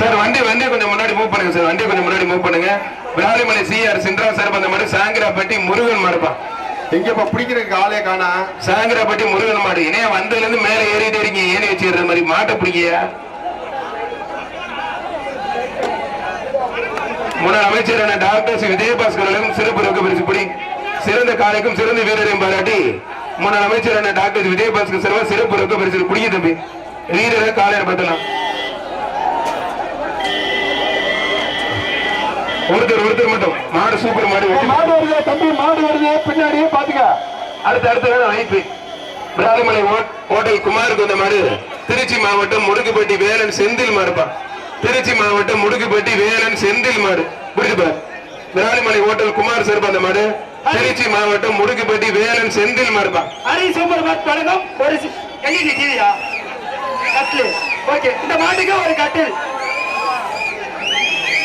Sir. வண்டி வண்டி கொஞ்சம் முன்னாடி மூவ் பண்ணுங்க சார். வண்டி கொஞ்சம் முன்னாடி மூவ் பண்ணுங்க. விராலிமலை சிஆர் சின்ரா சார் அந்த மாதிரி சாங்கராப்பட்டி முருகன் மாடுப்பா எங்கப்பா பிடிக்கிறதுக்கு ஆளே காணா? சாங்கராப்பட்டி முருகன் மாடு. இணைய வந்ததுல இருந்து மேல ஏறிட்டே இருக்கீங்க ஏறி வச்சிடுற மாதிரி மாட்டை பிடிக்கியா? முன்னாள் அமைச்சரான டாக்டர் சி விஜயபாஸ்கர் அவர்களும் சிறப்பு ரொக்க பரிசு படி. சிறந்த காலைக்கும் சிறந்த வீரரையும் பாராட்டி. முன்னாள் அமைச்சரான டாக்டர் விஜயபாஸ்கர் சிறப்பு ரொக்க பரிசு பிடிக்க தம்பி. வீரரை காலையில பார்த்தலாம் ஒருத்தர் ஒருத்தர் மட்டும். மாடு சூப்பர் மாடு மாடு வருது தம்பி? மாடு வருது பின்னாடி பாத்துக்க. அடுத்த அடுத்த வேலை வாய்ப்பு. பிராலிமலை ஹோட்டல் குமாருக்கு வந்த மாடு. திருச்சி மாவட்டம் முடுக்குப்பட்டி வேலன் செந்தில் மாடுப்பா. திருச்சி மாவட்டம் முடுக்குப்பட்டி வேலன் செந்தில் மாடு. புரியுதுப்பா பிராலிமலை ஹோட்டல் குமார் சார் அந்த மாடு. திருச்சி மாவட்டம் முடுக்குப்பட்டி வேலன் செந்தில் மாடுப்பா. ஹரி சூப்பர் மார்ட் வழங்கும் ஒரு கட்டில். ஓகே. இந்த மாட்டுக்கு ஒரு கட்டில்.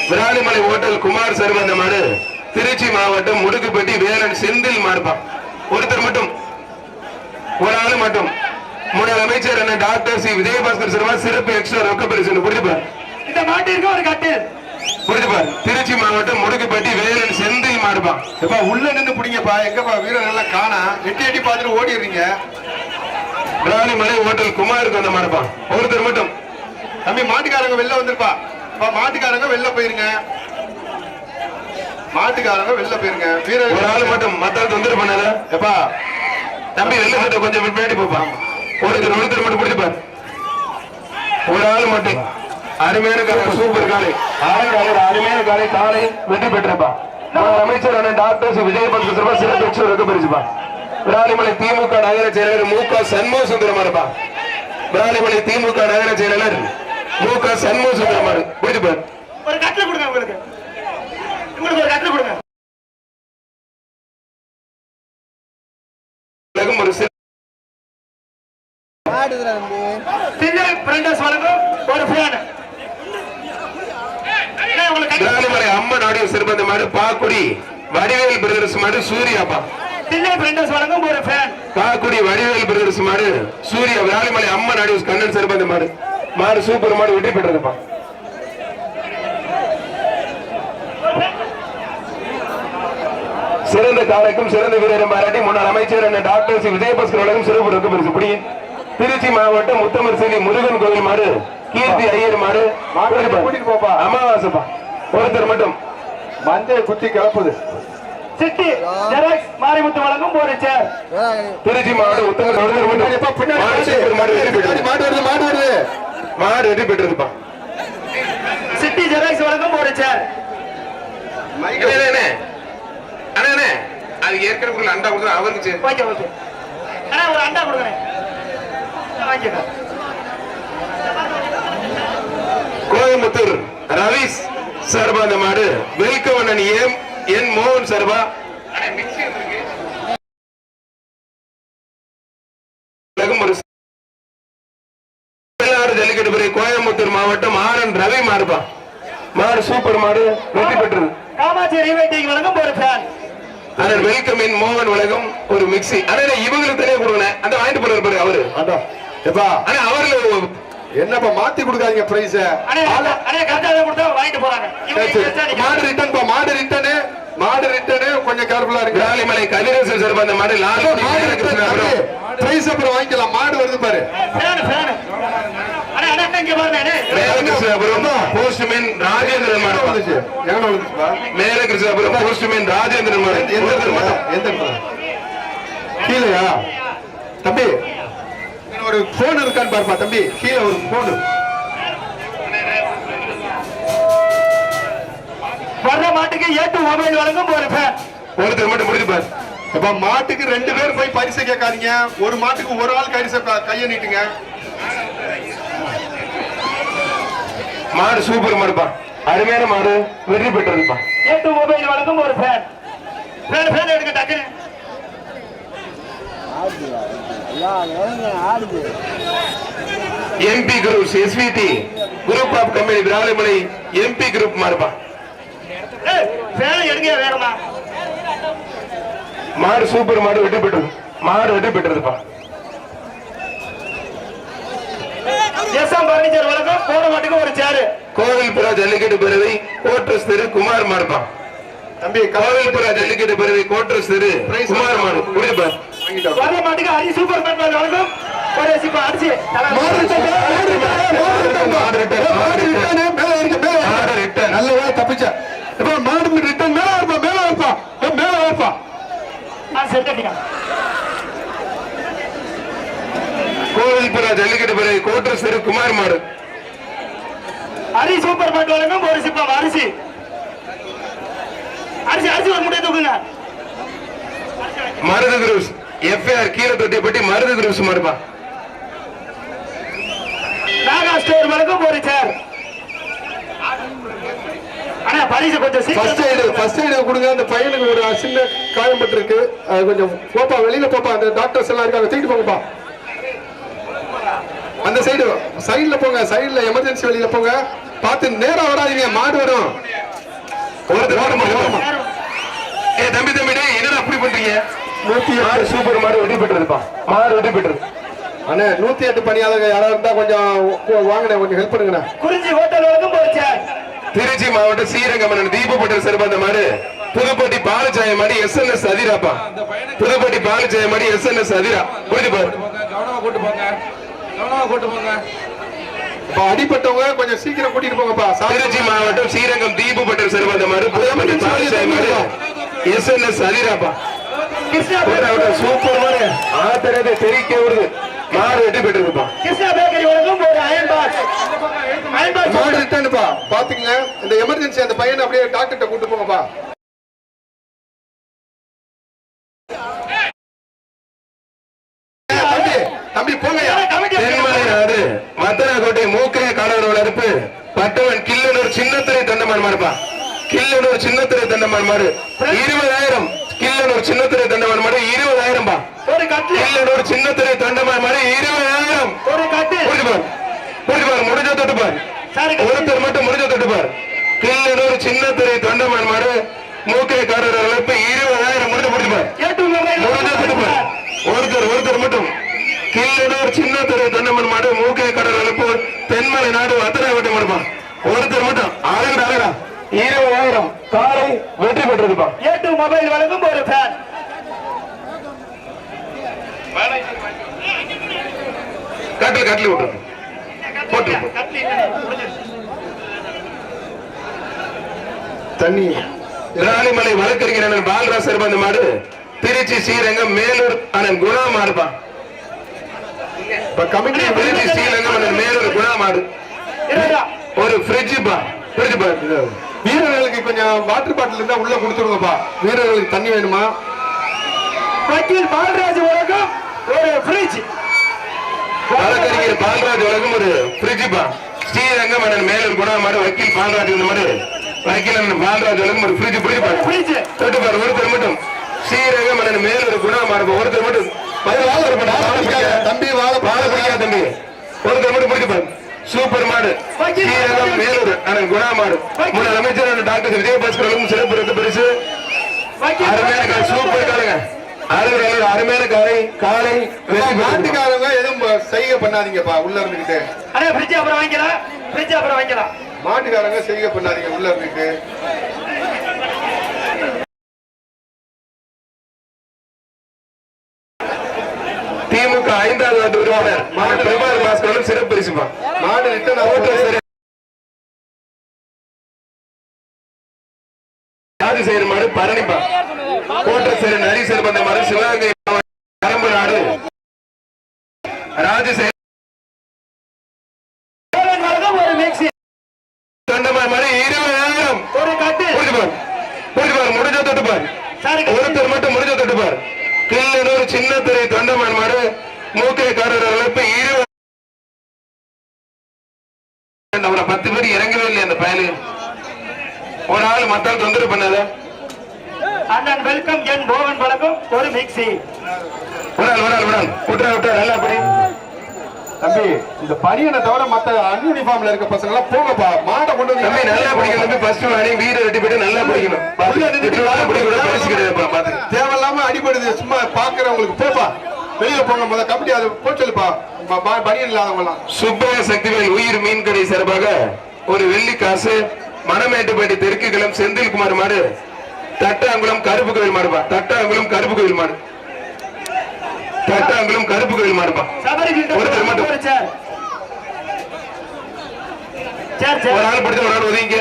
விராலிமலை ஹோட்டல் குமார் சார் அந்த மாடு திருச்சி மாவட்டம் முடுக்குப்பட்டி வேலன் செந்தில் மாடுப்பா ஒருத்தர் மட்டும். ஒரு ஆளு மட்டும். முன்னாள் அமைச்சர் என்ன டாக்டர் சி. விஜயபாஸ்கர் சர்மா சிறப்பு எக்ஸ்ட்ரா ரொக்க பரிசு புரியுதுப்பா இந்த மாட்டிற்கு ஒரு கட்டில் புரியுதுப்பார் திருச்சி மாவட்டம் முடுக்குப்பட்டி வேலன் செந்தில் மாடுப்பா எப்பா உள்ள நின்னு பிடிங்கப்பா. எங்கப்பா வீரர் எல்லாம் காணா. எட்டி எட்டி பார்த்துட்டு ஓடிடுறீங்க. ராணிமலை ஹோட்டல் குமாருக்கு வந்த மாடுப்பா ஒருத்தர் மட்டும். தம்பி மாட்டுக்காரங்க வெளில வந்திருப்பா. மாட்டுக்காரங்க வெளில போயிருங்க. மாட்டுக்காரங்க வெளில போயிருங்க. ஒரு ஆள் மட்டும் மத்த தொந்தரவு பண்ணல. எப்பா? தம்பி வெளில மட்டும் கொஞ்சம் பின்னாடி போப்பா. ஒருத்தர் ஒருத்தர் மட்டும் பிடிச்சுப்பார் ஒரு ஆள் மட்டும். அருமையான காலை சூப்பர் காலை. ஆறு அருமையான காலை. காலை வெற்றி பெற்றப்பா முன்னாள் அமைச்சர் டாக்டர் சி. விஜயபாஸ்கர் சிறப்பு எக்ஸ்ட்ரா ரொக்க பரிசுப்பா விராலிமலை திமுக நகர செயலாளர் மு க. சண்முக சுந்தரமாருப்பா விராலிமலை திமுக நகர செயலாளர் மு க சண்முக சுந்தரமாரு பிடிச்சுப்பார் ஒரு கட்டில் கொடுங்க உங்களுக்கு. உங்களுக்கு ஒரு கட்டில் கொடுங்க. ஒரு சிறப்பு பாக்குடி வடிவேல் பிரதர்ஸ் மாடு சூர்யாப்பா. தில்லை பிரண்டஸ் வழங்கும் ஒரு ஃபேன் வடிவேல் பிரதர்ஸ் மாடு சூர்யா விராலிமலை அம்மன் ஆடியோ கண்ணன் சிறந்த மாடு மாடு சூப்பர் மாடு வெற்றி பெற்றதுப்பா. சிறந்த காலைக்கும் சிறந்த வீரரும் பாராட்டி முன்னாள் அமைச்சர் என்ன டாக்டர் சி. விஜயபாஸ்கர் வழங்கும் சிறப்பு ரொக்க பரிசு திருச்சி மாவட்டம் முத்தமர்சேலி முருகன் கோவில் மாடு கீர்த்தி ஐயர் மாடு மாட்டை கூட்டிட்டு போப்பா. அமாவாசைப்பா. ஒருத்தர் மட்டும். மஞ்சள் குத்தி கிளப்புது. சிட்டி ஜெராக்ஸ் மாரிமுத்து வழங்கும் ஒரு சேர். திருச்சி மாவட்டம் பெற்றது. மாடு வருது மாடு வருது. மாடு வெற்றி பெற்றதுப்பா சிட்டி ஜெராக்ஸ் வழங்கும் ஒரு சேர் அண்ணே. அது ஏற்கனவே அண்டா கொடுத்தா அவருக்கு ஓகே ஓகே. அண்ணா ஒரு அண்டா கொடுங்க வாங்கிக்கோ. கோயம்புத்தூர் ரவிஸ் சார்பா அந்த மாடு. வெல்கம் அண்ணன் எம் என் மோகன் சார்பா ஒரு பிரிவு கோயம்புத்தூர் மாவட்டம் ஆர் ரவி மாடுப்பா மாடு சூப்பர் மாடு வெற்றி பெற்றது. காமாட்சி ரீவைட்டிங் வழங்கும் ஒரு ஃபேன் அண்ணன் வெல்கம் இன் மோகன் உலகம் ஒரு மிக்ஸி. அண்ணா இவங்களுக்கு தனியா கொடுங்க. அந்த வாங்கிட்டு போறாரு பாரு அவரு. எப்பா. ஆனா அவர்ல என்னப்பா மாத்தி கொடுக்காதீங்க பிரைஸ் வாங்கிட்டு போறாங்க மாடு ரிட்டர்ன் பா மாடு ரிட்டர்னு மாடு ரிட்டர்னு கொஞ்சம் கேர்ஃபுல்லா இருக்கு விராலிமலை கதிரேசன் சார்பா அந்த மாடு ரிட்டர்ன் பிரைஸ் அப்புறம் வாங்கிக்கலாம் மாடு வருது பாரு அண்ணே மேலகிருஷ்ணபுரம் போஸ்ட்மேன் ராஜேந்திரன் எந்த? கீழயா தம்பி ஒரு போன் இருக்கான்னு பாருப்பா தம்பி. கீழே ஒரு போன் வர்ற மாட்டுக்கு ஏட்டு மொபைல் வழங்கும் ஒரு ஃபேன் ஒருத்தர் மட்டும் முடிஞ்சு பாரு. இப்ப மாட்டுக்கு ரெண்டு பேர் போய் பரிசு கேட்காதீங்க. ஒரு மாட்டுக்கு ஒரு ஆள் கரிச கையை நீட்டுங்க. மாடு சூப்பர் மாடுப்பா. அருமையான மாடு. வெற்றி பெற்றதுப்பா. ஏட்டு மொபைல் வழங்கும் ஒரு ஃபேன் ஃபேன் ஃபேன் எடுங்க டக்குன்னு. MP group SVD group of company Viralimalai MP group வேகமா. மாடு சூப்பர் மாடு வெற்றி பெற்றது. மாடு வெற்றி பெற்றதுப்பா. வழங்கும் போன மாட்டுக்கு ஒரு சேரு. கோவில்புரா ஜல்லிக்கட்டு பேரவை கோட்ரஸ் தெரு குமார் மாடுப்பா தம்பி கோவில்புரா ஜல்லிக்கட்டு பேரவை கோட்ரஸ் தெரு குமார் மாடு. வாங்கிட்டோம் வர மாட்டுக்கு அரி சூப்பர் மேன் வழங்கும் ஒரு சிப்பா தலா- மாடு ரிட்டன், மாடு ரிட்டன், மாடு ரிட்டன், மாடு ரிட்டன், மேல இருக்கு, மேல. மாடு ரிட்டன். நல்ல வேலை தப்பிச்ச. இப்ப மாடு ரிட்டன் மேல இருப்பா மேல இருப்பா மேல இருப்பா ஆ, செத்துட்டீங்க. கோவில்புரா ஜல்லிக்கட்டு பேரவை கோட்ரஸ் தெரு குமார் மாடு. அரி சூப்பர் மேன் வழங்கும் ஒரு சிப்பா அரிசி. அரிசி அரிசி ஒரு முட்டை தூக்குங்க. மருது குரூஸ் எஃப்ஐஆர் கீழே தொட்டிப்பட்டி மருது குரூஸ் மாடுப்பா நாகா ஸ்டோர் வழங்கும் ஒரு சேர் அண்ணா பரிசு கொஞ்சம் ஃபர்ஸ்ட் எய்டு ஃபர்ஸ்ட் எய்டு கொடுங்க. அந்த பையனுக்கு ஒரு சின்ன காயம் பட்டிருக்கு. அது கொஞ்சம் போப்பா வெளியில போப்பா. அந்த டாக்டர்ஸ் எல்லாம் இருக்காங்க. தூக்கிட்டு போங்கப்பா. அந்த சைடு சைடுல போங்க. சைடுல எமர்ஜென்சி வெளியில போங்க. பார்த்து நேரா வராதீங்க. மாடு வரும். ஒருத்தர் ஓரமா ஓரமா ஏ தம்பி தம்பி டேய் நூத்தி சூப்பர் மாடு மாடு பெற்றது. அண்ணே நூத்தி எட்டு பணியாளர்கள் யாராவது இருந்தா கொஞ்சம் வாங்கினேன் கொஞ்சம் ஹெல்ப் பண்ணுங்கண்ணே. குறிஞ்சி ஹோட்டல் வழங்கும் ஒரு சேர். திருச்சி மாவட்டம் ஸ்ரீரங்கமன் தீபப்பட்டர் சிறப்பாந்த மாடு. புதுப்பட்டி பாலச்சாய மாடி எஸ் என் எஸ் அதிராப்பா. புதுப்பட்டி பாலச்சாய மாடி எஸ் என் எஸ் அதிரா. புரிஞ்சு பாரு. அடிப்பட்டவங்க கொஞ்சம் சீக்கிரம் கூட்டிட்டு போங்கப்பா. திருச்சி மாவட்டம் ஸ்ரீரங்கம் தீபப்பட்டர் சிறப்பாந்த மாடு. புதுப்பட்டி பாலச்சாய மாடு. எஸ் என் எஸ் அதிராப்பா. சூப்பர் ஆத்திரத்தை தெரிக்க மாடு வெட்டி பெற்றிருப்பா கிருஷ்ணா பேக்கரி வழங்கும் ஒரு அயன் பாக்ஸ் அயன் பாக்ஸ் மாடு ரிட்டர்னுப்பா பாத்துக்கங்க இந்த எமர்ஜென்சி அந்த பையனை அப்படியே டாக்டர்கிட்ட கூட்டு போங்கப்பா. தம்பி தம்பி போங்கய்யா தென்மலை நாடு மத்தனக்கோட்டை மூக்கே காணவர் வளர்ப்பு பட்டவன் கில்லனூர் சின்னத்துறை தண்டமான் மாடுப்பா கில்லனூர் சின்னத்துறை தண்டமான் மாடு இருபதாயிரம். கில்லனூர் சின்னத்துறை தண்டமான் மாடு இருபதாயிரம் பா ஒரு கட்டில். கில்லனூர் சின்னத்துறை தண்டமான் மாடு இருபதாயிரம். ஒரு கட்டில். புரிஞ்சு பார். புரிஞ்சு பார். முடிஞ்ச தொட்டு பார். ஒருத்தர் மட்டும் முடிஞ்ச தொட்டு பார். கில்லனூர் சின்னத்துறை தண்டமான் மாடு மூக்கை காரர் வளர்ப்பு இருபதாயிரம் முடிஞ்சு முடிஞ்சு பார். முடிஞ்ச தொட்டு பார். ஒருத்தர் ஒருத்தர் மட்டும். கில்லனூர் சின்னத்துறை தண்டமன் மாடு மூக்கை கடல் அழுப்பு. தென்மலை நாடு அத்தனை வெட்டி மாடுப்பா ஒருத்தர் மட்டும். இருபதாயிரம் காலை வெற்றி பெற்றதுப்பா. ஏட்டு மொபைல் வழங்கும் ஒரு ஃபேன் கட்டில் கட்டில் விட்டுரு. போட்டு தண்ணி. ராணிமலை வழக்கறிஞர் பாலராஜ் சிறந்த மாடு. திருச்சி ஸ்ரீரங்கம் மேலூர் அண்ணன் குணா மாடுப்பா இப்ப கமிட்டி திருச்சி ஸ்ரீரங்கம் அண்ணன் மேலூர் குணா மாடு ஒரு ஃப்ரிட்ஜுப்பா ஃப்ரிட்ஜ் பா. வீரர்களுக்கு கொஞ்சம் வாட்டர் பாட்டில் இருந்தா உள்ள கொடுத்துருங்கப்பா வீரர்களுக்கு தண்ணி வேணுமா? வக்கீல் பாலராஜ் வழங்கும் ஒரு ஃப்ரிட்ஜ் வழக்கறிஞர் பால்ராஜ் வழங்கும் ஒரு ஃப்ரிட்ஜுப்பா ஸ்ரீரங்கம் அண்ணன் மேலூர் குணா மாடு வக்கீல் பால்ராஜ் இந்த மாடு வக்கீல் அண்ணன் பால்ராஜ் வழங்கும் ஒரு ஃப்ரிட்ஜ் பிடிப்பா ஃப்ரிட்ஜ் தொட்டு பாரு ஒருத்தர் மட்டும். ஸ்ரீரங்கம் அண்ணன் மேலூர் குணா மாடு ஒருத்தர் மட்டும். தம்பி வாழ வாழ பிடிக்காத தம்பி. ஒருத்தர் மட்டும் பிடிச்சு பாரு. சூப்பர் மாடு. ஸ்ரீரங்கம் மேலூர் அண்ணன் குணா மாடு. முன்னாள் அமைச்சர் டாக்டர் விஜயபாஸ்கர் வழங்கும் சிறப்பு ரத்த பரிசு. அருமையான காலை சூப்பர் காலைங்க. அருமையான அருமையான காலை காலை. நாட்டுக்காரங்க எதுவும் செய்கை பண்ணாதீங்கப்பா உள்ள இருந்துகிட்டு. அண்ணா ஃப்ரிட்ஜ் அப்புறம் வாங்கிக்கலாம். ஃப்ரிட்ஜ் அப்புறம் வாங்கிக்கலாம். மாட்டுக்காரங்க செய்கை பண்ணாதீங்க உள்ள இருந்துகிட்டு. திமுக ஐந்தாவது வார்டு உறுப்பினர் பிரபாகர் பாஸ்கரும் சிறப்பு பரிசுப்பா மாடு ரிட்டர்ன் ஆகும் சரி ராஜசேகர் மாடு பரணிப்பா. கோட்டசேரன் ஹரிசர் பந்த மாடு சிவகங்கை கரம்பு நாடு ராஜசேகர் சோழன் வழங்கும் ஒரு மிக்ஸி தொண்டமார் மாடு இருபதாயிரம். ஒரு கட்டில் புரிஞ்சு பார். புரிஞ்சு பார் முடிஞ்ச தொட்டு பார் சாரி ஒருத்தர் மட்டும் முடிஞ்ச தொட்டு பார் கிள்ளனூர் சின்னத்துறை தொண்டமான் மாடு மூக்கை காரர் இருபது அவரை பத்து பேர் இறங்கவே இல்லையா அந்த பயலு. ஒரு ஆள் மத்தால் தொந்தரவு பண்ணாத. அண்ணன் வெல்கம் என் மோகன் வழங்கும் ஒரு மிக்ஸி ஒரு ஆள் ஒரு ஆள் ஆள். விட்டுறா விட்டுறா நல்லா அப்படி தம்பி இந்த பனியனை தவிர மத்த அன்யூனிஃபார்ம்ல இருக்க பசங்க எல்லாம் போங்கப்பா. மாடை கொண்டு வந்து தம்பி நல்லா பிடிக்கணும் தம்பி. ஃபர்ஸ்ட் வாடி வீர ரெட்டி போயிட்டு நல்லா பிடிக்கணும். விட்டுறாத பிடிக்கணும் பாத்து. தேவையில்லாம அடிபடுது. சும்மா பாக்குறவங்களுக்கு போப்பா. வெளியில போங்க முத கமிட்டி அது போச்சலுப்பா பனியன் இல்லாதவங்க எல்லாம் சுப்பைய சக்திவேல் உயிர் மீன் கடை சார்பாக ஒரு வெள்ளி காசு மணமேட்டுப்பட்டி தெற்கு கிளம் செந்தில்குமார் மாடு தட்டாங்குளம் கருப்பு கோயில் மாடுப்பா. தட்டாங்குளம் கருப்பு கோயில் மாடு. தட்டாங்குளம் கருப்பு கோயில் மாடுப்பா. ஒருத்தர் மட்டும். ஒரு சேர். சேர் ஒரு சேர் ஆள் பிடிச்ச ஒரு ஆள் ஒதுங்க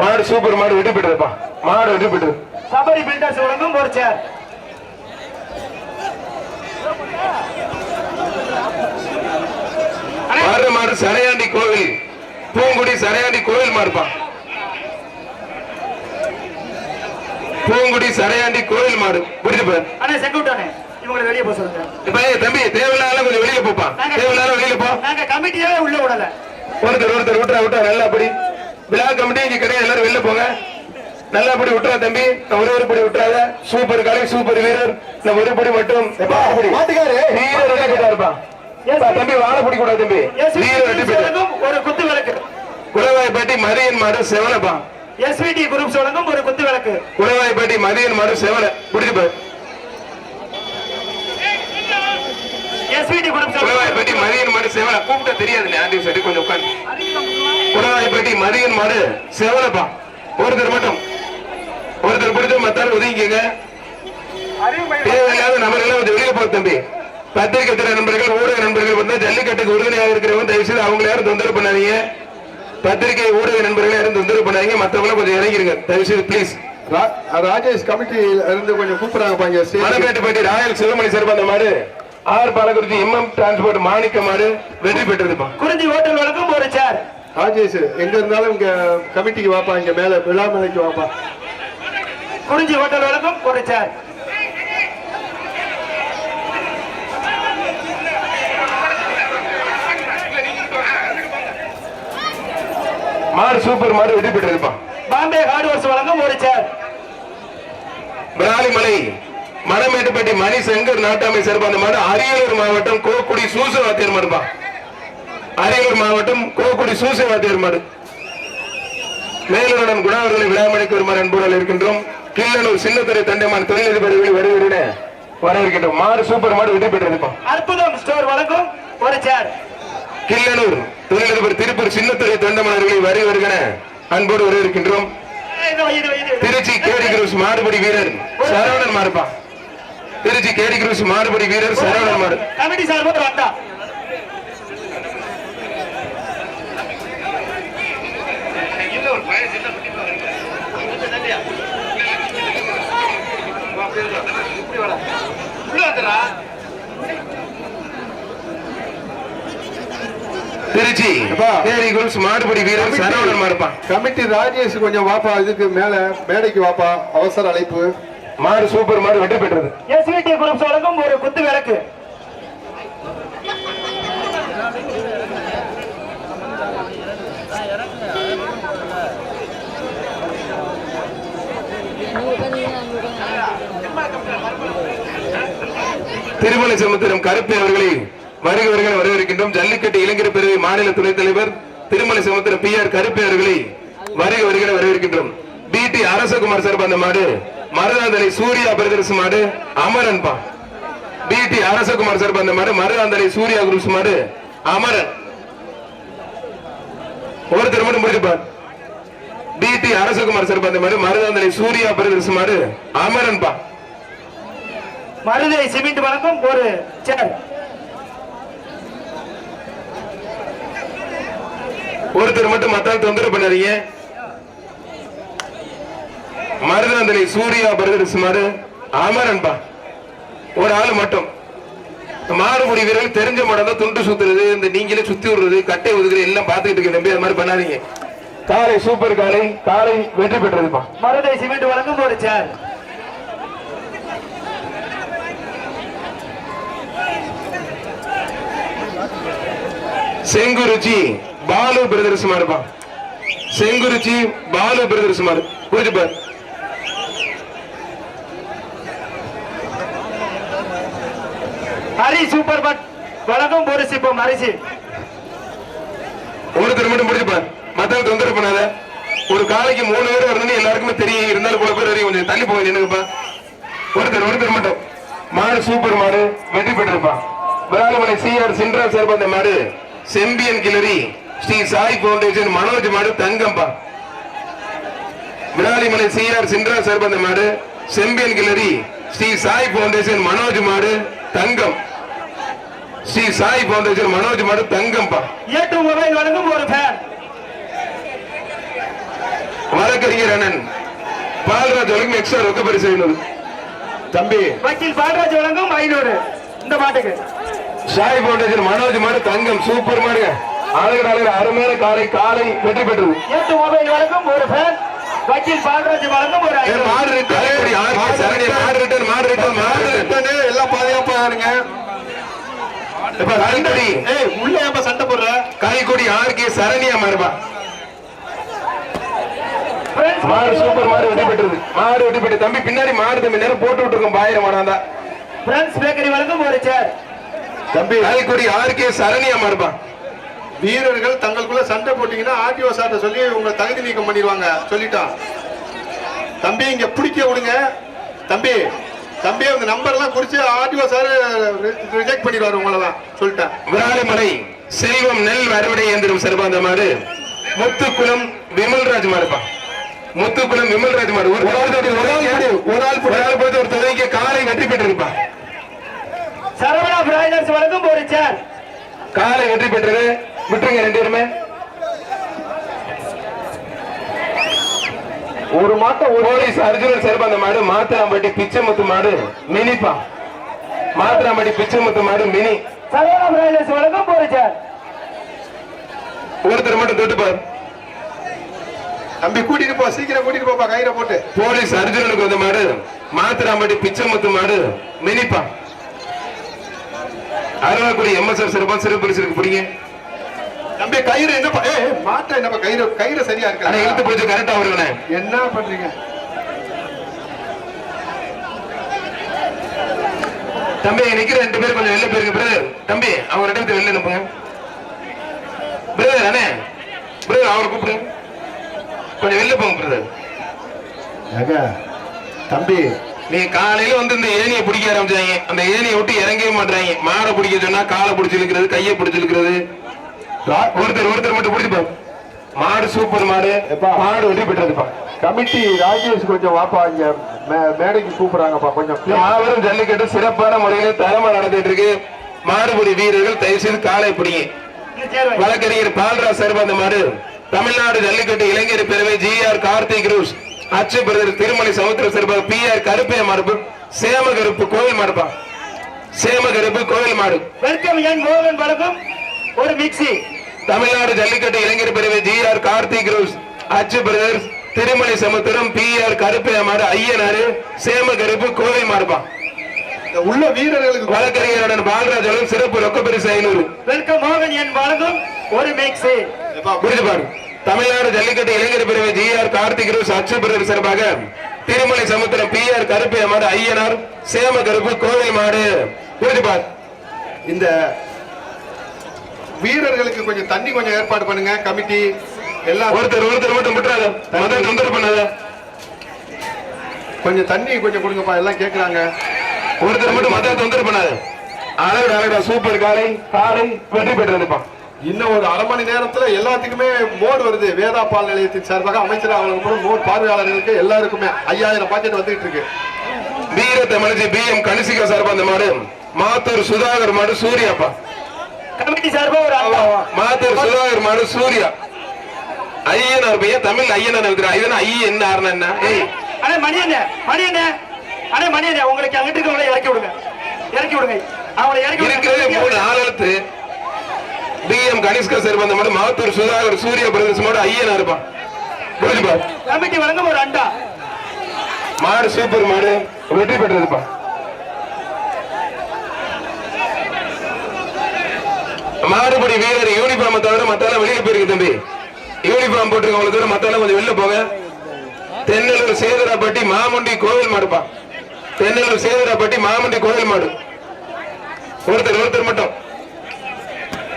மாடு சூப்பர் மாடு வெட்டி போயிட்டுருப்பா மாடு வெட்டி போயிட்டு சபரி பில்டர்ஸ் வழங்கும் ஒரு சேர். வர்ற மாடு சரையாண்டி கோவில் பூங்குடி சரையாண்டி கோவில் மாடுப்பா பூங்குடி சரையாண்டி கோவில் மாடு புரிஞ்சு பாரு அண்ணா செங்குட்டானே இவங்களை வெளியே போக சொல்லுங்க. இப்ப ஏய் தம்பி தேவையில்லாத கொஞ்சம் வெளியில போப்பா. தேவையில்லாத வெளியில போ. நாங்க கமிட்டியாவே உள்ள விடல. ஒருத்தர் ஒருத்தர் விட்டுறா விட்டுறா நல்லா அப்படி விழா கமிட்டி இங்க கிடையாது எல்லாரும் வெளில போங்க. நல்லா அப்படி விட்டுறா தம்பி. ஒரு ஒரு படி விட்டுறாத. சூப்பர் கலை சூப்பர் வீரர். நான் ஒரு படி மட்டும். தம்பி வாழ பிடிக்க கூடாது தம்பி. ஒரு குத்து விளக்கு. குளவாய்ப்பட்டி மதியன் மாடு செவனப்பா எஸ்விடி குரூப்ஸ் வழங்கும் ஒரு குத்து விளக்கு. குளவாய்ப்பட்டி மதியன் மாடு செவன. பிடிச்சு எஸ்விடி குரூப்ஸ் குளவாய்ப்பட்டி மதியன் மாடு செவன. கூப்பிட்ட தெரியாது ஆண்டி சரி கொஞ்சம் உட்காந்து குளவாய்ப்பட்டி மதியன் மாடு செவனப்பா ஒருத்தர் மட்டும். மத்தாரு ஒதுங்கிக்கங்க. தேவையில்லாத நபர்கள் வந்து வெளியே போக தம்பி. பத்திரிகை துறை நண்பர்கள் ஊடக நண்பர்கள் வந்து ஜல்லிக்கட்டுக்கு உறுதுணையாக இருக்கிறவங்க தயவு செய்து அவங்க யாரும் தொந்தரவு பண்ணாதீங்க. பத்திரிகை ஊடக நண்பர்கள் யாரும் தொந்தரவு பண்ணாதீங்க. மத்தவங்களும் கொஞ்சம் இறங்கிருங்க. தயவு செய்து ப்ளீஸ் ராஜேஷ் கமிட்டியில இருந்து கொஞ்சம் ஸ்டேஜ் மணப்பேட்டுப்பட்டி ராயல் சிவமணி சார்பா அந்த மாடு ஆர் பாலகுறிச்சி எம்எம் டிரான்ஸ்போர்ட் மாணிக்க மாடு வெற்றி பெற்றதுப்பா. குறிஞ்சி ஹோட்டல் வழங்கும் ஒரு சேர். ராஜேஷ் எங்க இருந்தாலும் இங்க கமிட்டிக்கு வாப்பா இங்க மேல விழாமலைக்கு வாப்பா. குறிஞ்சி ஹோட்டல் வழங்கும் ஒரு சேர் மாடு சூப்பர் மாடு வெற்றி பெற்றதுப்பா பாம்பே ஹார்ட்வேர்ஸ் வழங்கும் ஒரு சேர் விராலிமலை மணமேட்டுப்பட்டி மணி சங்கர் நாட்டாமை அந்த மாடு அரியலூர் மாவட்டம் கோக்குடி சூச வாத்தியர் மாடுப்பா அரியலூர் மாவட்டம் கோக்குடி சூச வாத்தியர் மாடு மேலூருடன் குணாவர்களை விழாமணிக்கு வருமாறு அன்புடன் இருக்கின்றோம். கிள்ளனூர் சின்னத்துறை தண்டைமான் தொழிலதிபர்கள் வருகிறேன். வரவேற்கின்றோம் மாடு சூப்பர் மாடு வெற்றி பெற்றதுப்பா. அற்புதம் ஸ்டோர் வழங்கும். ஒரு சேர் கிள்ளனூர் தொழிலதிபர் திருப்பூர் சின்னத்துறை தொண்டமலர்களை வரி வருகிற அன்போடு வரவேற்கின்றோம் இது வை, இது வை, இது. வை. திருச்சி கேடி குரூஸ் மாடுபடி வீரர். சரவணன் மாடுப்பா. திருச்சி கேடி குரூஸ் மாடுபடி வீரர் சரவணன் மாடு. கமிட்டி சார்பாக வந்தா திருச்சி. அப்பா. கேடி குரூஸ் மாடுபடி வீரர். சரவணன் மாடுப்பா. கமிட்டி ராஜேஷ் கொஞ்சம் வாப்பா இதுக்கு மேல மேடைக்கு வாப்பா. அவசர அழைப்பு. மாடு சூப்பர் மாடு வெற்றி பெற்றது. எஸ்விடி குரூப்ஸ் வழங்கும் ஒரு குத்து விளக்கு. திருமலை சமுத்திரம் கருப்பை அவர்களை வருக வருகிற வரவேற்கின்றோம். ஜல்லிக்கட்டு இளைஞர் பிரிவு மாநில துணைத் தலைவர் திருமலை சமுத்திரம் பி ஆர் கருப்பை அவர்களை வருக வருகிற வரவேற்கின்றோம். பிடி அரசகுமார் சார்பா அந்த மாடு மருதாந்தலை சூர்யா பிரதர்ஸ் மாடு அமரன் பா. பி டி அரசகுமார் சார்பா அந்த மாடு மருதாந்தலை சூர்யா குரூஸ் மாடு அமரன். ஒருத்தர் மட்டும் முடிச்சுப்பா பி டி அரசகுமார் சார்பா அந்த மாடு மருதாந்தலை சூர்யா பிரதர்ஸ் மாடு அமரன் பா. மருதை சிமெண்ட் வழங்கும் ஒரு சேர் ஒருத்தர் மட்டும் மத்தால் தொந்தரவு பண்ணாதீங்க. மருதாந்தலை சூர்யா பிரதர்ஸ் மாடு. அமரன்பா ஒரு ஆள் மட்டும். மாறுபடி வீரர்கள் தெரிஞ்ச மாடம் தான் துண்டு சுத்துறது இந்த நீங்களே சுத்தி விடுறது கட்டை ஒதுக்குறது எல்லாம் பார்த்துக்கிட்டு இருக்க தம்பி அது மாதிரி பண்ணாதீங்க. காலை சூப்பர் காலை காலை வெற்றி பெற்றதுப்பா. மருதை சிமெண்ட் வழங்கும் ஒரு சேர் செங்குருச்சி பாலு பிரதர்ஸ் மாடுப்பா செங்குருச்சி பாலு பிரதர்ஸ் மாடு புரிஞ்சு பாரு. ஹரி சூப்பர் பட். வழங்கும் ஒரு சிப்பம் அரிசி ஒருத்தர் மட்டும் முடிச்சுப்பார் மத்தவங்க தொந்தரவு பண்ணாத. ஒரு காலைக்கு மூணு பேர் வரணும்னு எல்லாருக்குமே தெரியும். இருந்தாலும் போல பேர் வரையும் கொஞ்சம் தள்ளி போக நின்னுங்கப்பா ஒருத்தர் ஒருத்தர் மட்டும். மாடு சூப்பர் மாடு வெற்றி பெற்றிருப்பா. விராலிமலை சிஆர் சின்ரா சார்பா அந்த மாடு. செம்பியன் கிளறி ஸ்ரீ சாய் பவுண்டேஷன் மனோஜ் மாடு தங்கம்பா. விராலிமலை சிஆர் சின்ரா சர்பந்த மாடு செம்பியன் கிளரி ஸ்ரீ சாய் பவுண்டேஷன் மனோஜ் மாடு தங்கம். ஸ்ரீ சாய் பவுண்டேஷன் மனோஜ் மாடு தங்கம்பா. ஏட்டு மொபைல் வழங்கும் ஒரு ஃபேன் வழக்கறிஞர் அண்ணன் பால்ராஜ் வழங்கும் எக்ஸ்ட்ரா ரொக்க பரிசு தம்பி வக்கீல் பாலராஜ் வழங்கும் ஐநூறு. இந்த மாட்டுக்கு. சாய் பவுண்டேஷன் மனோஜ் மாடு தங்கம் சூப்பர் மாடுங்க அழகர் அழகர் அருமையான காலை காலை வெற்றி பெற்றது. ஏட்டு மொபைல் வழங்கும் ஒரு ஃபேன் வக்கீல் பாலராஜ் வழங்கும் ஒரு ஏ, ஐநூறு மாடு ரிட்டர்ன் சரண்யா, மாடு ரிட்டர்ன் மாடு ரிட்டர்ன் மாடு ரிட்டர்ன் ரிட்டனு, எல்லாம் பாதுகாப்பா இருங்க இப்ப ஏய் உள்ள ஏப்பா சண்டை போடுற? கைக்கொடி ஆர்கே சரண்யா மாறுபா மாடு சூப்பர் மாடு வெற்றி பெற்றது. மாடு வெற்றி பெற்று தம்பி பின்னாடி மாடு தம்பி நேரம் போட்டு விட்டுருக்கோம் பாயிரம் மாடாந்தா ஃப்ரெண்ட்ஸ் பேக்கரி வழங்கும் ஒரு சேர் தம்பி கைக்கொடி ஆர்கே சரண்யா மாறுபா வீரர்கள் தங்களுக்குள்ள சண்டை போட்டீங்கன்னா ஆர்டிஓ சார்ட்ட சொல்லி உங்களை தகுதி நீக்கம் பண்ணிடுவாங்க சொல்லிட்டான் தம்பி இங்க பிடிக்க விடுங்க தம்பி தம்பி நம்பர் எல்லாம் குறிச்சு ஆர்டிஓ சார் ரிஜெக்ட் பண்ணிடுவாரு உங்களெல்லாம் சொல்லிட்டேன் விராலிமலை செல்வம் நெல் அறுவடை இயந்திரம் சிறப்பாந்த மாடு முத்துக்குளம் விமல்ராஜ் மாடுப்பா முத்துக்குளம் விமல்ராஜ் மாடு ஒரு ஆள் ஒரு ஆள் ஒரு ஆள் போட்டு ஒரு தொகைக்கு காலை வெற்றி பெற்றிருப்பா சரவணா பிராய்லர்ஸ் வழங்கும் ஒரு சேர் காலை வெற்றி பெற்றது. விட்டுருங்க ரெண்டு பேருமே. ஒரு மாட்டம் ஒரு போலீஸ் அர்ஜுனன் சிறப்பாந்த மாடு மாத்திராம்பட்டி பிச்சைமுத்து மாடு மினிப்பா. மாத்திராம்பட்டி பிச்சைமுத்து மாடு மினி. சரவணா பிராய்லர்ஸ் வழங்கும் ஒரு சேர் ஒருத்தர் மட்டும் தொட்டு பாரு. தம்பி கூட்டிட்டு போ சீக்கிரம் கூட்டிட்டு போப்பா கயிறை போட்டு. போலீஸ் அர்ஜுனனுக்கு வந்த மாடு மாத்திராம்பட்டி பிச்சைமுத்து மாடு மினிப்பா. அருணாக்குடி எம்எஸ்ஆர் சிறப்பா சிறப்பு பரிசுக்கு பிடிங்க. தம்பி கயிறு ஏ மாட்ட என்னப்பா கயிறு கயிறு சரியா ஆனா இழுத்து இருக்கு பிடிச்சு கரெக்டா வருவனே என்ன பண்றீங்க? தம்பி நிக்கிற ரெண்டு பேர் கொஞ்சம் வெளில போயிருங்க பிரதர் தம்பி அவங்க ரெண்டு பேரும் வெளில அனுப்புங்க பிரதர் அண்ணே. பிரதர் அவரை கூப்பிடுங்க கொஞ்சம் வெளில போங்க பிரதர் தம்பி நீ காலையில வந்து இந்த ஏணியை பிடிக்க ஆரம்பிச்சாங்க. அந்த ஏணியை விட்டு இறங்கவே மாட்டாங்க மாடை பிடிக்க சொன்னா காலை பிடிச்சு இழுக்கிறது கையை பிடிச்சு இழுக்கிறது. ரா- ஒருத்தர் ஒருத்தர் மட்டும் பிடிச்சு பாரு. மாடு சூப்பர் மாடு? மாடு வெற்றி பெற்றதுப்பா கமிட்டி ராஜேஷ் கொஞ்சம் வாப்பா இங்க மேடைக்கு கூப்பிடுறாங்கப்பா கொஞ்சம். மாபெரும் ஜல்லிக்கட்டு சிறப்பான முறையில் தரமா நடந்துட்டு இருக்கு. மாடுபிடி வீரர்கள் தயவு செய்து காலை பிடிங்க. சேர். வழக்கறிஞர் பால்ராஜ் சர்பந்த மாடு. தமிழ்நாடு ஜல்லிக்கட்டு இளைஞர் பேரவை ஜி ஆர் கார்த்திக் ரூஸ் அச்சு பிரதர் திருமலை சமுத்திர சிறப்பாக பி ஆர் கருப்பைய மரபு சேம கருப்பு கோவில் மாடுப்பா சேம கருப்பு கோவில் மாடு வெல்கம் என் மோகன் வழங்கும் ஒரு மிக்ஸி தமிழ்நாடு ஜல்லிக்கட்டு இளைஞர் பிரிவு ஜி ஆர் கார்த்திக் ரூஸ் அச்சு பிரதர்ஸ் திருமலை சமுத்திரம் பி ஆர் கருப்பைய மாடு ஐயனாரு சேம கருப்பு இந்த உள்ள வீரர்களுக்கு வழக்கறிஞருடன் பாலராஜனும் சிறப்பு ரொக்க பரிசு ஐநூறு. வெல்கம் மோகன் என் வழங்கும் ஒரு எப்பா, புரிஞ்சு பாரு. தமிழ்நாடு ஜல்லிக்கட்டு இளைஞர் பிரிவு ஜி ஆர் கார்த்திக் ரூஸ் அச்சு பிரதர் சிறப்பாக திருமலை சமுத்திரம் பி ஆர் கருப்பைய மாடு ஐயனார் சேம கருப்பு கோவை மாடு. புரிஞ்சு பாரு. இந்த வீரர்களுக்கு கொஞ்சம் தண்ணி கொஞ்சம் ஏற்பாடு பண்ணுங்க கமிட்டி எல்லாம் ஒருத்தர் ஒருத்தர் மட்டும் விட்டுறாத. முதல் தொந்தரவு பண்ணாத. கொஞ்சம் தண்ணி கொஞ்சம் கொடுங்கப்பா எல்லாம் கேக்குறாங்க. ஒருத்தர் மட்டும் மத்த தொந்தரவு பண்ணாத. அழகு அழகா சூப்பர் காலை காலை வெற்றி பெற்றதுப்பா. இன்னும் ஒரு அரை மணி நேரத்துல எல்லாத்துக்குமே மோர் வருது. வேதா பால் நிலையத்தின் சார்பாக அமைச்சர் அவர்களுக்கு மோர் பார்வையாளர்களுக்கு எல்லாருக்குமே ஐயாயிரம் பாக்கெட் வந்துட்டு இருக்கு. வீர தமிழ்ச்சி பி எம் கணிசிகா சார்பா அந்த மாடு. மாத்தூர் சுதாகர் மாடு சூர்யாப்பா. கமிட்டி சார்பா ஒரு மாத்தூர் சுதாகர் மாடு சூர்யா. ஐயனார் பையன் தமிழ் ஐயனார் இருக்கிறான் இதனா ஐய என்ன ஆறுனா என்ன? ஏய். அண்ணே மணி அண்ணே மணி அண்ணே மணி அண்ணே உங்களுக்கு அங்கிட்டு இருக்கவங்களை இறக்கி விடுங்க. இறக்கி விடுங்க. அவங்களை இறக்கி மூணு விடுங்க ஆள் எழுத்து. பி எம் கணிஷ்கா சார்பா அந்த மாடு மாத்தூர் சுதாகர் சூர்யா பிரதேச மாடு ஐயனார் இருப்பான். புரிஞ்சுப்பா கமிட்டி வழங்கும் ஒரு அண்டா. மாடு சூப்பர் மாடு. வெற்றி பெற்றதுப்பா. மாடுபடி வீரர் யூனிஃபார்ம் தவிர மத்தால வெளியே போயிருக்கு தம்பி. யூனிஃபார்ம் போட்டிருக்கவங்களை தவிர மத்தால கொஞ்சம் வெளில போங்க. தென்னலூர் சேதராப்பட்டி மாமுண்டி கோவில் மாடுப்பா. தென்னலூர் சேதராப்பட்டி மாமுண்டி கோவில் மாடு. ஒருத்தர் ஒருத்தர் மட்டும்.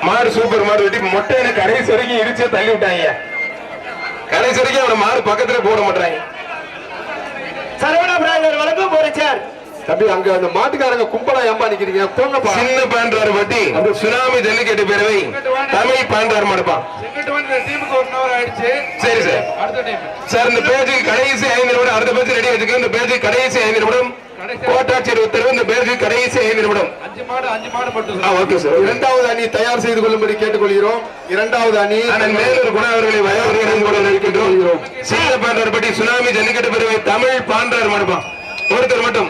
மாடு சூப்பர் மாடு வெட்டி மொட்டையில கடைசி வரைக்கும் இடிச்சே தள்ளி விட்டாங்க. கடைசி வரைக்கும் அவனை மாடு பக்கத்துல போட மாட்டாங்க சரவணா தம்பி அங்க அந்த மாட்டுக்காரங்க கும்பலா ஏம்பா நிக்கிறீங்க? போங்கப்பா சின்ன பாண்டார் பட்டி சுனாமி ஜல்லிக்கட்டு பேரவை தமிழ் பாண்டார் ஆயிடுச்சு. சரி சார். அடுத்த டீம். சார் இந்த பேஜுக்கு கடைசி ஐந்து நிமிடம் அடுத்த பேஜ் ரெடி இந்த பேஜுக்கு கடைசி ஐந்து நிமிடம் கோட்டாட்சியர் உத்தரவு இந்த பேஜுக்கு கடைசி ஐந்து நிமிடம். அஞ்சு மாடு அஞ்சு மாடு மட்டும் ஆ ஓகே சார். இரண்டாவது அணி தயார் செய்து கொள்ளும்படி கேட்டுக்கொள்கிறோம். இரண்டாவது அணி மேலூர் குண அவர்களை இருக்கின்றோம் சின்ன பாண்டார் பட்டி சுனாமி ஜல்லிக்கட்டு பேரவை தமிழ் பாண்டார் மடுப்பான் ஒருத்தர் மட்டும்.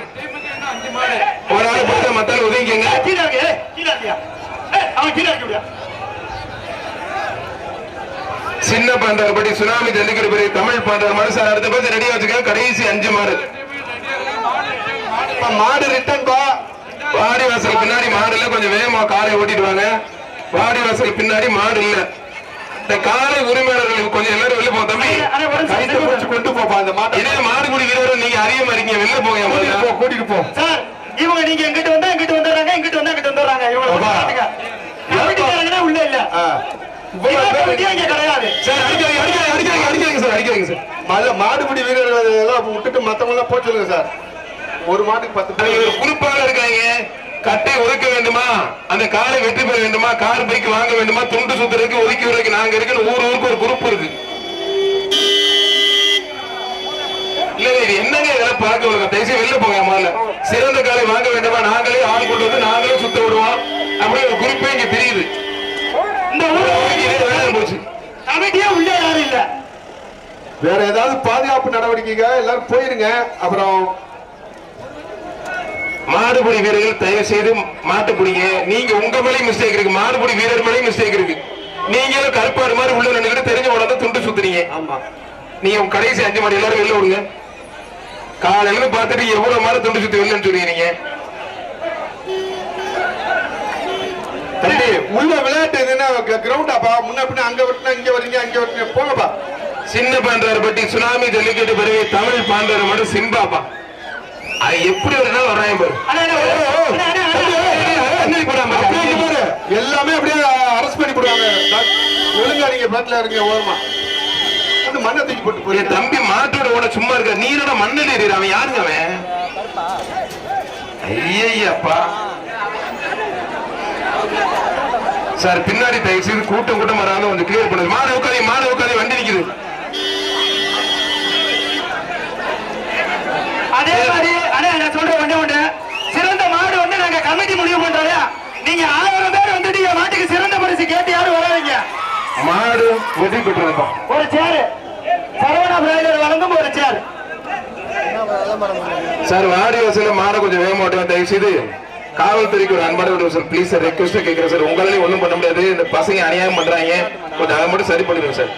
ஒரு ஆள் பார்த்தா மத்தால் ஒதுங்கிங்க சின்ன பாண்டார் பட்டி சுனாமி ஜல்லிக்கட்டு பேரவை தமிழ் பாண்டார் மடு சார் அடுத்த பேஜ் ரெடி வச்சுக்க கடைசி அஞ்சு மாடு. இப்ப மாடு ரிட்டர்ன் பா. வாடி வாசல் பின்னாடி மாடு இல்ல கொஞ்சம் வேகமா காலை ஓட்டிட்டு வாங்க. வாடி வாசல் பின்னாடி மாடு இல்ல. இந்த காலை உரிமையாளர்கள் கொஞ்சம் எல்லாரும் வெளில போங்க தம்பி. கைத்தை பிடிச்சு கொண்டு போப்பா அந்த மாட்டை. இதே மாடுபிடி வீரர் நீங்க அறியாம இருக்கீங்க. வெளில போங்க கூட்டிட்டு போ போ. சார் இவங்க நீங்க எங்கிட்ட வந்தா எங்கிட்ட வந்துடுறாங்க எங்கிட்ட வந்தா எங்கிட்ட வந்துடுறாங்க. இவங்க உள்ள இல்ல. மாடுபிடி வீரர்கள் எல்லாம் விட்டுட்டு மத்தவங்க எல்லாம் சொல்லுங்க சார். ஒரு மாட்டுக்கு பத்து பேர் ஒரு குறிப்பாக இருக்காங்க. கட்டை ஒதுக்க வேண்டுமா? அந்த காலை வெற்றி பெற வேண்டுமா? கார் பைக் வாங்க வேண்டுமா? துண்டு சுத்துறதுக்கு ஒதுக்கி விடுறதுக்கு நாங்க இருக்குன்னு ஊர் ஊருக்கு ஒரு குரூப் இருக்கு. இல்ல இது என்னங்க இதெல்லாம் பார்க்க விடுங்க தயவுசெய்து வெளில போங்க முதல்ல. சிறந்த காலை வாங்க வேண்டுமா? நாங்களே ஆள் கொண்டு வந்து நாங்களே சுத்த விடுவோம். அப்படி ஒரு குறிப்பே இங்க தெரியுது. இந்த வேலை போச்சு. கமிட்டியே உள்ள யாரும் இல்ல. வேற ஏதாவது பாதுகாப்பு நடவடிக்கைங்க எல்லாரும் போயிருங்க. அப்புறம் மாடுபிடி வீரர்கள் தயவு செய்து மாட்டு பிடிங்க நீங்க உங்க மேலேயும் மிஸ்டேக் இருக்கு. மாடுபிடி வீரர் மேலேயும் மிஸ்டேக் இருக்கு. நீங்களும் கருப்பாடு மாதிரி உள்ள நின்னுக்கிட்டு தெரிஞ்ச உடனே துண்டு சுத்துறீங்க. ஆமா. நீங்க உங்க கடைசி அஞ்சு மாடு எல்லாரும் வெளில விடுங்க காலையில பார்த்துட்டு எவ்வளவு மாடு துண்டு சுத்தி வெளில சொல்றீங்க தம்பி உள்ள விளையாட்டு எதுன்னா கிரவுண்டாப்பா முன்ன பின்ன அங்க விட்டுனா இங்க வரீங்க அங்க விட்டுனா போங்கப்பா. சின்ன பாண்டார் பட்டி சுனாமி ஜல்லிக்கட்டு பிறகு தமிழ் பாண்டார் மட்டும் சிம்பாப்பா அது எப்படி ஒரு நாள் வர்றாங்க பாரு. எல்லாமே அப்படியே அரெஸ்ட் பண்ணி போடுவாங்க. பட் ஒழுங்கா நீங்க பேட்ல இருங்க ஓரமா. அந்த மண்ணை தூக்கி போட்டு போயிருங்க தம்பி மாட்டோட ஓட சும்மா இருக்க. நீரோட மண்ணில் ஏறிடு அவன் யாருங்க அவன்? ஐயப்பா சார் பின்னாடி தயவு செய்து கூட்டம் கூட்டம் வராம கொஞ்சம் கிளியர் பண்ணுது மாடு உட்காதி மாடு உட்காதி வண்டி நிக்குது. அதே மாதிரி அண்ணா நான் சொல்றேன் ஒண்ணே ஒண்ணு. சிறந்த மாடு வந்து நாங்க கமிட்டி முடிவு பண்றோம் நீங்க ஆயிரம் பேர் வந்துட்டு என் மாட்டுக்கு சிறந்த பரிசு கேட்டு யாரும் வராதீங்க. மாடு வெற்றி பெற்றிருப்பா ஒரு சேர் சரவணா பிராய்லர் வழங்கும் ஒரு சேர் சார் வாடி வசூல மாடை கொஞ்சம் வேக மாட்டோம் தயவு செய்து காவல்துறைக்கு ஒரு அன்பான ஒரு சார். ப்ளீஸ் சார் ரெக்வஸ்ட் கேட்கிறேன் சார். உங்களாலையும் ஒண்ணும் பண்ண முடியாது. இந்த பசங்க அநியாயம் பண்றாங்க. கொஞ்சம் அதை மட்டும் சரி பண்ணிடுங்க சார்.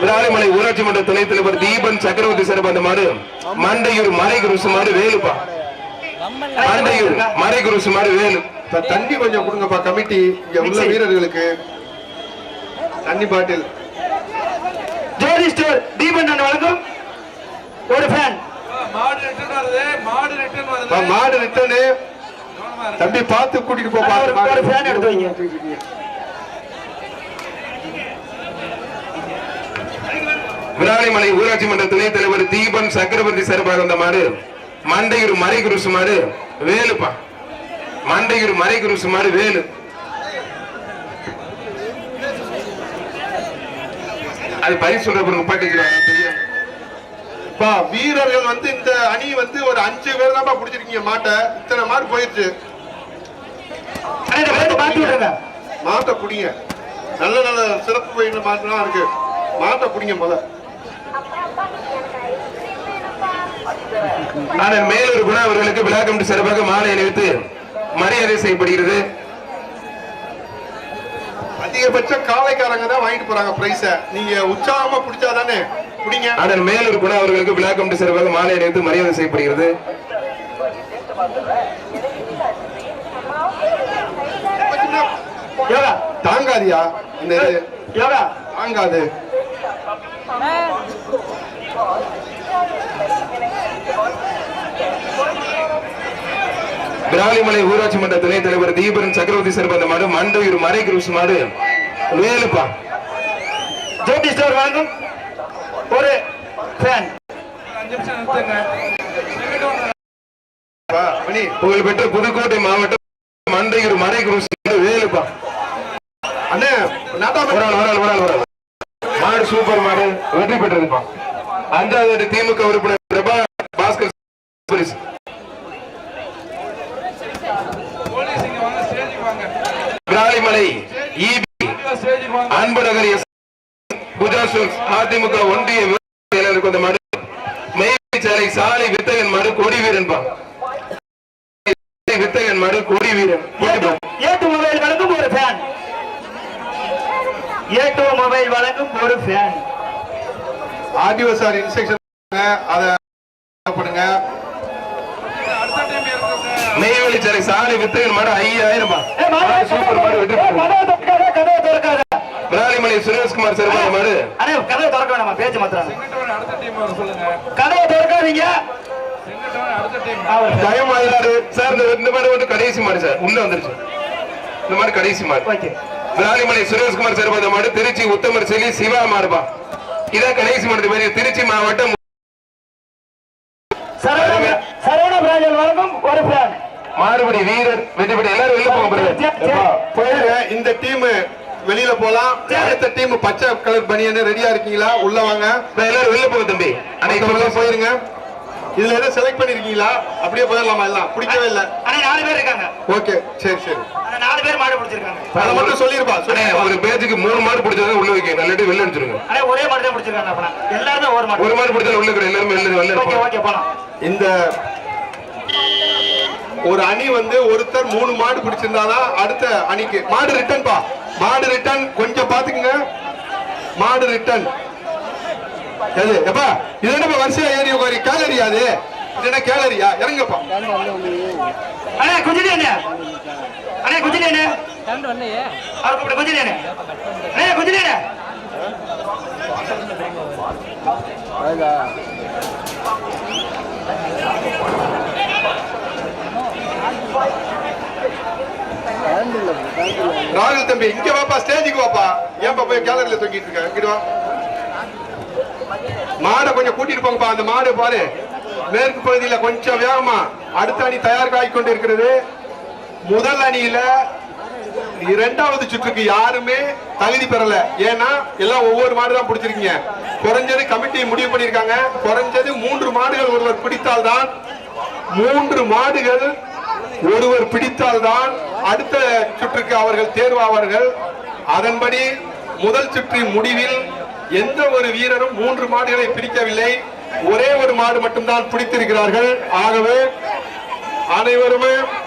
விராலிமலை ஊராட்சி மன்ற துணைத் தலைவர் தீபன் சக்கரவர்த்தி சார் அந்த மாடு. மண்டையூர் மறை குருசு மாடு வேலுப்பா. மண்டையூர் மறை குருசு மாடு வேலு. த- தண்ணி கொஞ்சம் கொடுங்கப்பா கமிட்டி இங்க உள்ள வீரர்களுக்கு. தண்ணி பாட்டில். ஜோதி ஸ்டோர் தீபன் நான் வழங்கும் ஒரு ஃபேன் மாடு ரிட்டர்ன் வருது மாடு ரிட்டர்ன் பா, வருது மாடு இருக்கு. தம்பி பார்த்து கூட்டிட்டு போப்பா ஒரு- ஒரு fan எடுத்து வைங்க. விராலிமலை ஊராட்சி மன்ற துணைத் தலைவர் தீபன் சக்கரவர்த்தி சார்பாக வந்த மாடு. மண்டையூர் மறை குருசு மாடு. வேலுப்பா. மண்டையூர் மறை குருசு மாடு வேலு. அது பரிசு சொல்ற பிறகு பாட்டிக்கிறாங்க தெரியும் பா வீரர்கள் வந்து இந்த அணி வந்து ஒரு அஞ்சு பேர் தான்ப்பா பிடிச்சிருக்கீங்க மாட்டை. இத்தனை மாடு போயிருச்சு. மாட்டை பிடிங்க நல்ல நல்ல சிறப்பு பயிர் மாட்டுலாம் இருக்கு. மாட்டை பிடிங்க முத ஆனால் மேலூர் குணா அவர்களுக்கு விழா கமிட்டி சிறப்பாக மாலை அணிவித்து மரியாதை செய்யப்படுகிறது. அதிகபட்ச காளைக்காரங்க தான் வாங்கிட்டு போறாங்க பிரைஸ நீங்க உற்சாகமா பிடிச்சாதானே பிடிங்க ஆனால் மேலூர் குணா அவர்களுக்கு விழா கமிட்டி சிறப்பாக மாலை அணிவித்து மரியாதை செய்யப்படுகிறது. தாங்காதியா? இந்த தாங்காது. விராலிமலை ஊராட்சி மன்ற துணைத் தலைவர் தீபன் சக்கரவர்த்தி சிறப்பாக மாடு மண்டையூர் மறை குருசு மாடு. வேலுப்பா. ஜோதி ஸ்டோர் வழங்கும் ஒரு ஃபேன் புகழ்பெற்ற புதுக்கோட்டை மாவட்டம் மண்டையூர் மறை குருசி வேலுப்பா. அண்ணே மாடு சூப்பர் மாடு. வெற்றி பெற்றதுப்பா அஞ்சாவது திமுக உறுப்பினர் பிரபா பாஸ்கர் பரிசு போலீஸ் இங்க வாங்க ஸ்டேஜுக்கு வாங்க விராலிமலை இபி இங்க ஸ்டேஜுக்கு வாங்க அன்பு நகர் எஸ் சூல்ஸ் அதிமுக ஒன்றிய செயலருக்கு வந்த மாடு மெய்ச்சாலை சாலை வித்தகன் மாடு கொடி வீரன் வித்தகன் மாடு கொடி வீரன். ஏட்டு மொபைல் வழங்கும் ஒரு ஃபேன் ஏட்டு மொபைல் வழங்கும் ஒரு ஃபேன் ஆர்டிஓ சார் இன்ஸ்ட்ரக்ஷன் அதை பண்ணுங்க நெய்வேலி சாலை சாலை வித்தகன் மாடு ஐயாயிரம் சூப்பர் மாடு. விராலிமலை சுரேஷ்குமார் சிறப்பான மாடு. கதவை திறக்க வேணாமா, பேச்சு சொல்லுங்க. கதவை திறக்காதீங்க. டீம் சார் இந்த இந்த மாடு வந்து கடைசி மாடு சார். உள்ள வந்துருச்சு. இந்த மாடு கடைசி மாடு. ஓகே. விராலிமலை சுரேஷ்குமார் சிறப்பான மாடு திருச்சி உத்தமர் செலி சிவா மாடுபா. இதான் கடைசி மாடு திருச்சி மாவட்டம். சரவண சரவண பிராஜல் வழங்கும் ஒரு ஃபேன் மாறுபடி வீரர் வெற்றி பெற்ற எல்லாரும் வெளில. எப்பா, போயிருங்க. இந்த டீம் வெளியில போலாம். அடுத்த டீம் பச்சை கலர் பனியன் ரெடியா இருக்கீங்களா? உள்ள வாங்க. எல்லாரும் வெளில போங்க தம்பி. ஆனா மொத்தமா போயிருங்க. இதுல எதாவது செலக்ட் பண்ணிருக்கீங்களா? அப்படியே போயிடலாமா எல்லாம்? பிடிக்கவே இல்ல. அண்ணே, நாலு பேர் இருக்காங்க. ஓகே சரி சரி. நாலு பேர் மாடு பிடிச்சிருக்காங்க. அதை மட்டும் சொல்லிருப்பா. ஒரு பேஜுக்கு மூணு மாடு பிடிச்சதை உள்ள வைக்க. நல்ல வெளில அனுப்பிச்சிருங்க. ஒரே மாடு தான் பிடிச்சிருக்காங்க அப்பனா. எல்லாருமே ஒரு மாடு. ஒரு மாடு பிடிச்சாலும் உள்ள எல்லாருமே வெளில வெளில ஓகே போங்க. ஓகே போலாம். இந்த ஒரு அணி வந்து ஒருத்தர் மூணு மாடு பிடிச்சிருந்தாதான் அடுத்த அணிக்கு. மாடு ரிட்டர்ன் பா. மாடு ரிட்டர்ன் கொஞ்சம் பாத்துக்குங்க மாடு ரிட்டர்ன் எது? எப்பா? இது என்னப்பா வரிசையா ஏறி உட்காரி? கேலரியா அது? இது என்ன கேலரியா இறங்கப்பா. அண்ணே குஞ்சினி அண்ணே. அண்ணா குஞ்சினி அண்ணே. அவர் கூப்பிட குஞ்சினி அண்ணா. ராகுல் தம்பி இங்க வாப்பா ஸ்டேஜுக்கு வாப்பா. ஏன்பா போய் கேலரியில தொங்கிட்டு இருக்க? இங்கிட்டு வா. மாடை கொஞ்சம் கூட்டிட்டு போங்கப்பா அந்த மாடு பாரு. மேற்கு பகுதியில கொஞ்சம் வேகமா அடுத்த அணி தயார் கொண்டு இருக்கிறது முதல் அணியில இரண்டாவது சுற்றுக்கு யாருமே தகுதி பெறல. ஏன்னா எல்லாம் ஒவ்வொரு மாடு தான் பிடிச்சிருக்கீங்க. குறைஞ்சது கமிட்டி முடிவு பண்ணிருக்காங்க குறைஞ்சது மூன்று மாடுகள் ஒருவர் பிடித்தால்தான் மூன்று மாடுகள் ஒருவர் பிடித்தால்தான் அடுத்த சுற்றுக்கு அவர்கள் தேர்வாவார்கள். அதன்படி முதல் சுற்றின் முடிவில் எந்த ஒரு வீரரும் மூன்று மாடுகளை பிடிக்கவில்லை. ஒரே ஒரு மாடு மட்டும்தான் பிடித்திருக்கிறார்கள். ஆகவே அனைவருமே